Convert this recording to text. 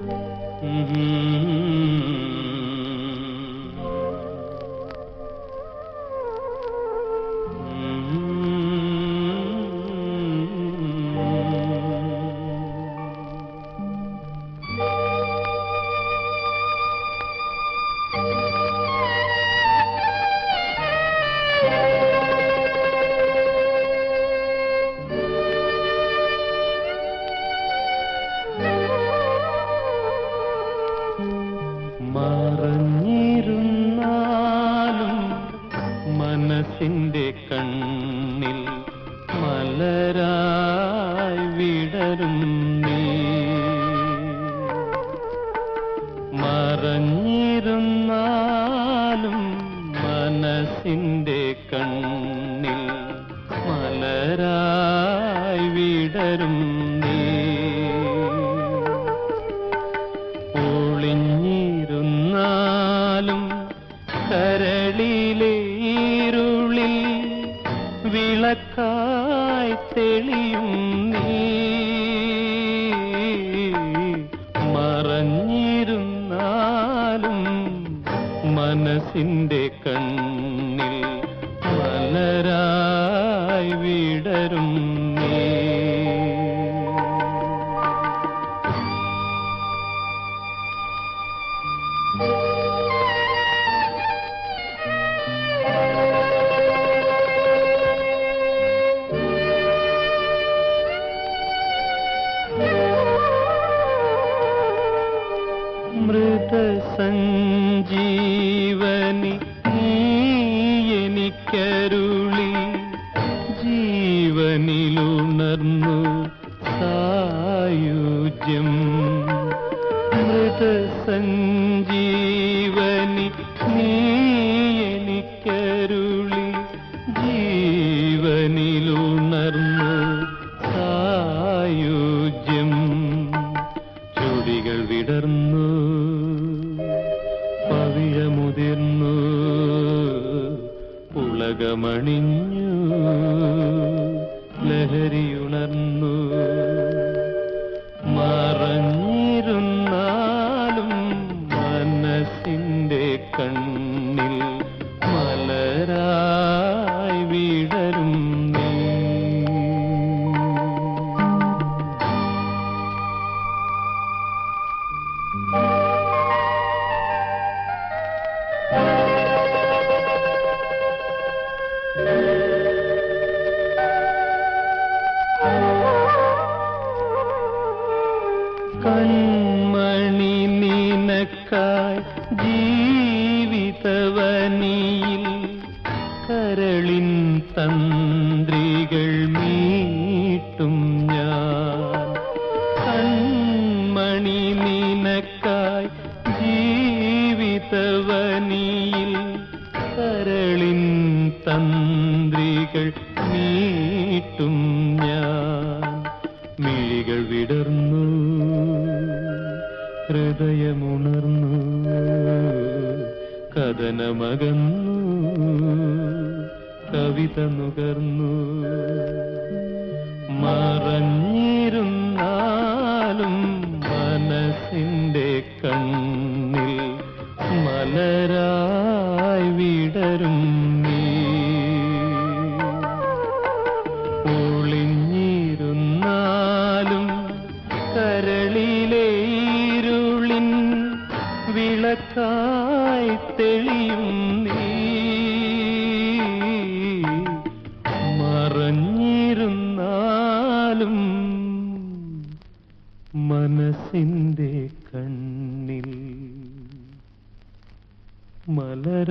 Mm-hmm. നീ മറഞ്ഞിരുന്നാലും മനസ്സിന്റെ കണ്ണിൽ മലരായി വിടരും നീ. ഒളിഞ്ഞിരുന്നാലും കരളിലെ ഇരുളിൽ വിളക്കായി തെളിയും നീ. മനസ്സിന്റെ കണ്ണിൽ മലരായി വിടരും നീ. മൃതസഞ്ജീവനി നീ എനിക്കരുളി. ജീവനിലുണർന്നു സായുജ്യം. മൃതസഞ്ജീവനി നീ എനിക്കരുളി. ജീവനിലുണർന്നു ഉലകമണിഞ്ഞു ലഹരിയുണർന്നു. നിനക്കായി ജീവിതവനിയിൽ കരളിൻ തന്ത്രികൾ മീട്ടും ഞാൻ. കൺമണി നിനക്കായി ജീവിതവനിയിൽ കരളിൻ തന്ത്രികൾ മീട്ടും ഞാൻ. മിഴികൾ വിടർന്നു. ഹൃദയമുണർന്നു. കഥനമകന്നു. കവിത നുകർന്നു. മറഞ്ഞിരുന്നാലും മനസ്സിന്റെ കണ്ണിൽ മലരായി വിടരും നീ വിളക്കായി തെളിയും നീ. മറഞ്ഞിരുന്നാലും മനസ്സിന്റെ കണ്ണിൽ മലരായി